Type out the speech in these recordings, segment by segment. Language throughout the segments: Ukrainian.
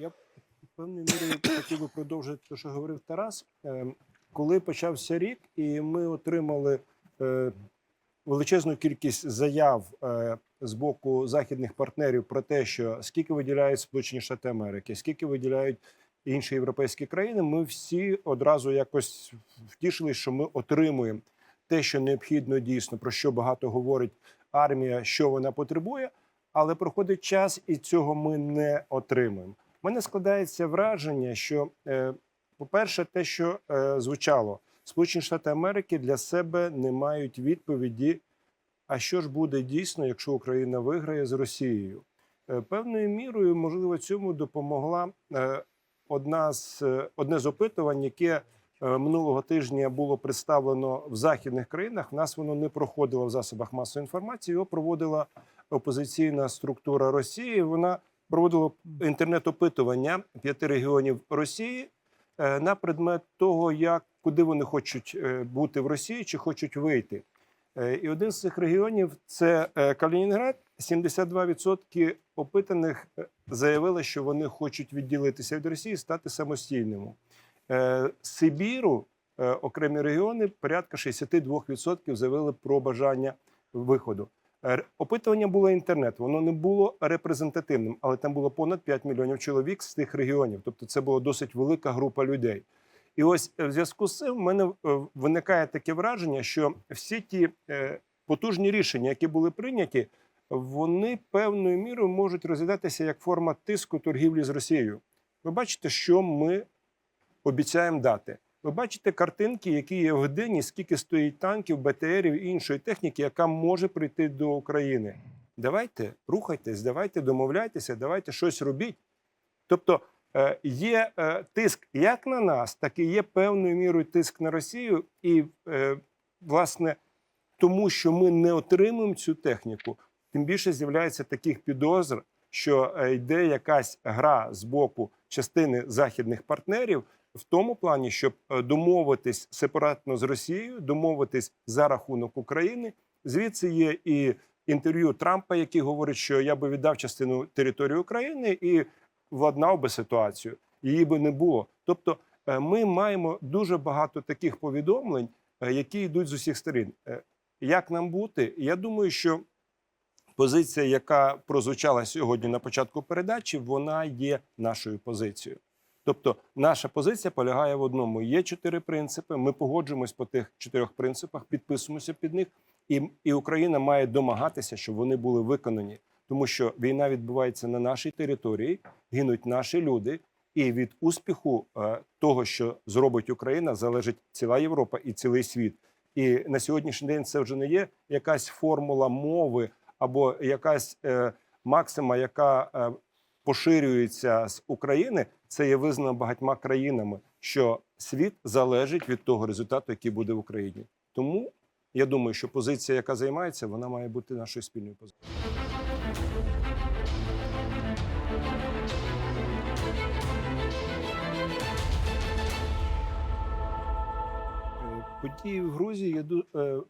Я в певній мірі хотів би продовжити те, що говорив Тарас. Е, Коли почався рік, і ми отримали е, величезну кількість заяв е, з боку західних партнерів про те, що скільки виділяють Сполучені Штати Америки, скільки виділяють інші європейські країни, ми всі одразу якось втішились, що ми отримуємо те, що необхідно дійсно, про що багато говорить армія, що вона потребує, але проходить час, і цього ми не отримуємо. Мене складається враження, що, е, по-перше, те, що е, звучало, Сполучені Штати Америки для себе не мають відповіді. А що ж буде дійсно, якщо Україна виграє з Росією? Е, Певною мірою, можливо, цьому допомогла одна з одне з опитувань, яке минулого тижня було представлено в західних країнах. В нас воно не проходило в засобах масової інформації. Його проводила опозиційна структура Росії. Вона проводила інтернет-опитування п'яти регіонів Росії е, на предмет того, як куди вони хочуть е, бути в Росії чи хочуть вийти. Е, І один з цих регіонів це Калінінград. 72% опитаних заявили, що вони хочуть відділитися від Росії, стати самостійними. Сибіру окремі регіони порядка 62% заявили про бажання виходу. Опитування було інтернет, воно не було репрезентативним, але там було понад 5 мільйонів чоловік з тих регіонів. Тобто, це була досить велика група людей. І ось е, в зв'язку з цим в мене е, виникає таке враження, що всі ті е, потужні рішення, які були прийняті, вони певною мірою можуть розглядатися як форма тиску торгівлі з Росією. Ви бачите, що ми обіцяємо дати. Ви бачите картинки, які є в годині, скільки стоїть танків, БТРів і іншої техніки, яка може прийти до України. Давайте рухайтесь, давайте домовляйтеся, давайте щось робіть. Тобто е, є е, тиск як на нас, так і є певною мірою тиск на Росію. І, е, власне, тому що ми не отримуємо цю техніку, тим більше з'являється таких підозр, що е, йде якась гра з боку частини західних партнерів в тому плані, щоб е, домовитись сепаратно з Росією, домовитись за рахунок України. Звідси є і інтерв'ю Трампа, який говорить, що я би віддав частину території України і владнав би ситуацію. Її би не було. Тобто, е, ми маємо дуже багато таких повідомлень, які йдуть з усіх сторін. Як нам бути? Я думаю, що позиція, яка прозвучала сьогодні на початку передачі, вона є нашою позицією. Тобто, наша позиція полягає в одному: є чотири принципи. Ми погоджуємось по тих чотирьох принципах, підписуємося під них, і, і Україна має домагатися, щоб вони були виконані, тому що війна відбувається на нашій території, гинуть наші люди. І від успіху е, того, що зробить Україна, залежить ціла Європа і цілий світ. І на сьогоднішній день це вже не є якась формула мови або якась е, максима, яка е, поширюється з України. Це є визнано багатьма країнами, що світ залежить від того результату, який буде в Україні. Тому я думаю, що позиція, яка займається, вона має бути нашою спільною позицією. Е, Події в Грузії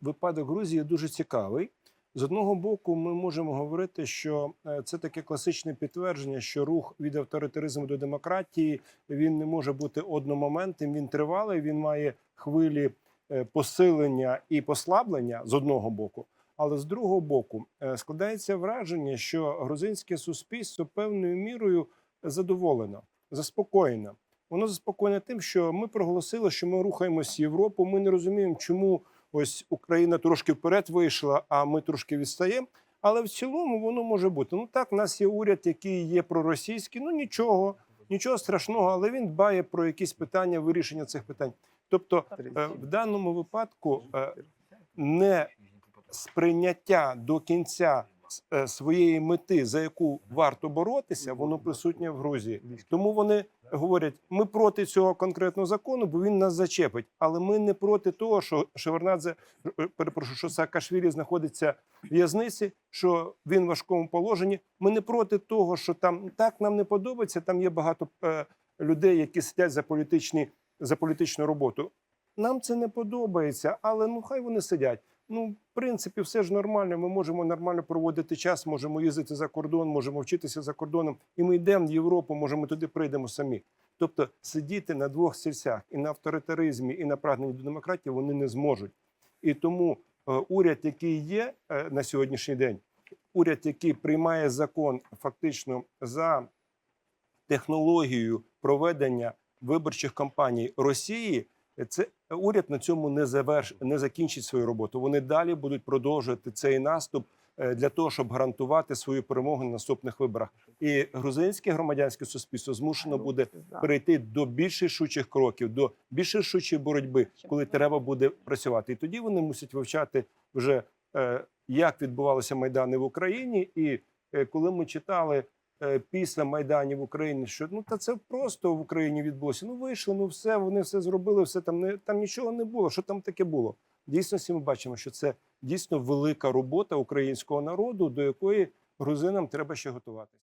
випадок Грузії дуже цікавий. З одного боку, ми можемо говорити, що е, це таке класичне підтвердження, що рух від авторитаризму до демократії він не може бути одномоментним, він тривалий, він має хвилі е, посилення і послаблення з одного боку. Але з другого боку е, складається враження, що грузинське суспільство певною мірою задоволено, заспокоєно. Воно заспокоєне тим, що ми проголосили, що ми рухаємося в Європу. Ми не розуміємо, чому ось Україна трошки вперед вийшла, а ми трошки відстаємо. Але в цілому воно може бути. Ну так, в нас є уряд, який є проросійський. Ну нічого, нічого страшного, але він дбає про якісь питання, вирішення цих питань. Тобто, е, в даному випадку е, не сприйняття до кінця е, своєї мети, за яку варто боротися, воно присутнє в Грузії. Тому вони говорять: ми проти цього конкретного закону, бо він нас зачепить. Але ми не проти того, що Шеварнадзе, е, перепрошую, що Саакашвілі знаходиться в в'язниці, що він в важкому положенні. Ми не проти того, що там так нам не подобається. Там є багато е, людей, які сидять за політичні за політичну роботу. Нам це не подобається, але ну хай вони сидять. Ну, в принципі, все ж нормально. Ми можемо нормально проводити час, можемо їздити за кордон, можемо вчитися за кордоном. І ми йдемо в Європу, може, ми туди прийдемо самі. Тобто сидіти на двох стільцях і на авторитаризмі, і на прагненні до демократії вони не зможуть. І тому е, уряд, який є е, на сьогоднішній день, уряд, який приймає закон фактично за технологією проведення виборчих кампаній Росії, це уряд на цьому не заверш не закінчить свою роботу. Вони далі будуть продовжувати цей наступ е, для того, щоб гарантувати свою перемогу на наступних виборах. І грузинське громадянське суспільство змушено буде перейти до більш рішучих кроків, до більш рішучої боротьби, коли треба буде працювати. І тоді вони мусять вивчати вже е, як відбувалися майдани в Україні, і е, коли ми читали. Е, Після майданів Україні, що ну та це просто в Україні відбулося. Ну вийшли, ну все, вони все зробили, все там не там нічого не було. Що там таке було? Дійсно, всі ми бачимо, що це дійсно велика робота українського народу, до якої грузинам треба ще готуватися.